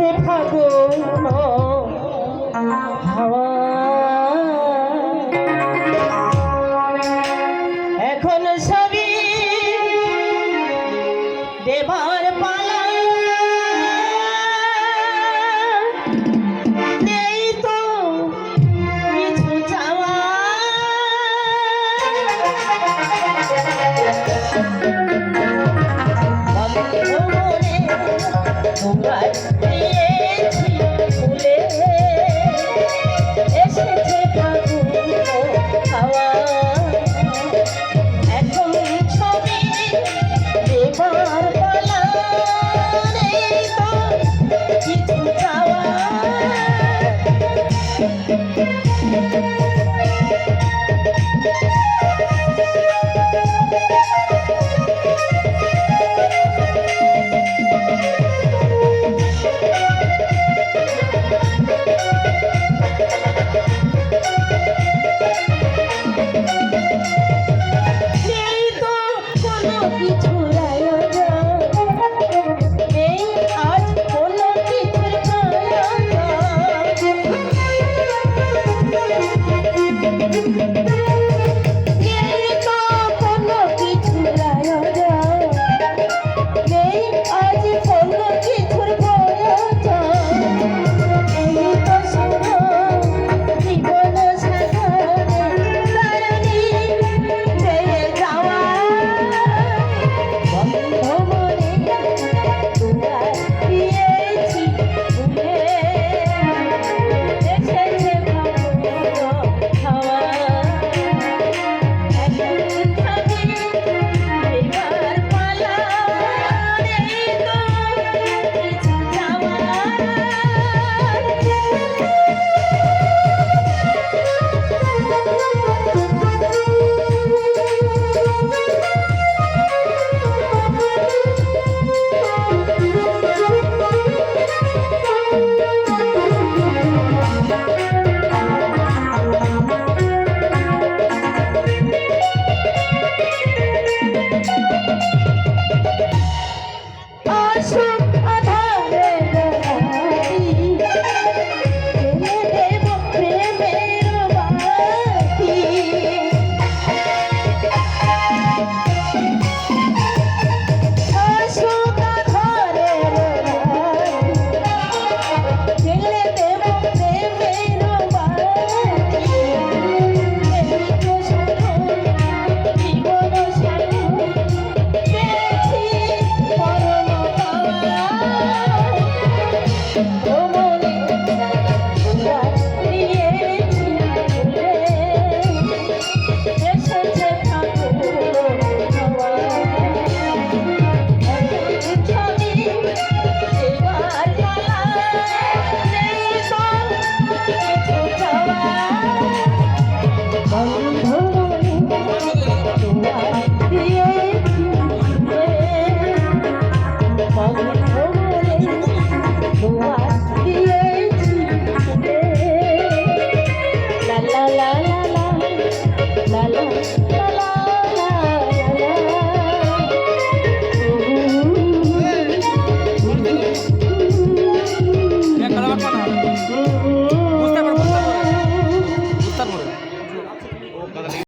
আছে ফাগুন এখন সবই দেবার পালা। তো কিছু যাওয়া উপহার দিয়েছি ফুলে। এসেছে ঠাকুর খাওয়া এখন ছবি দেবার পালা কিছু খাওয়া Thank you. Thank you.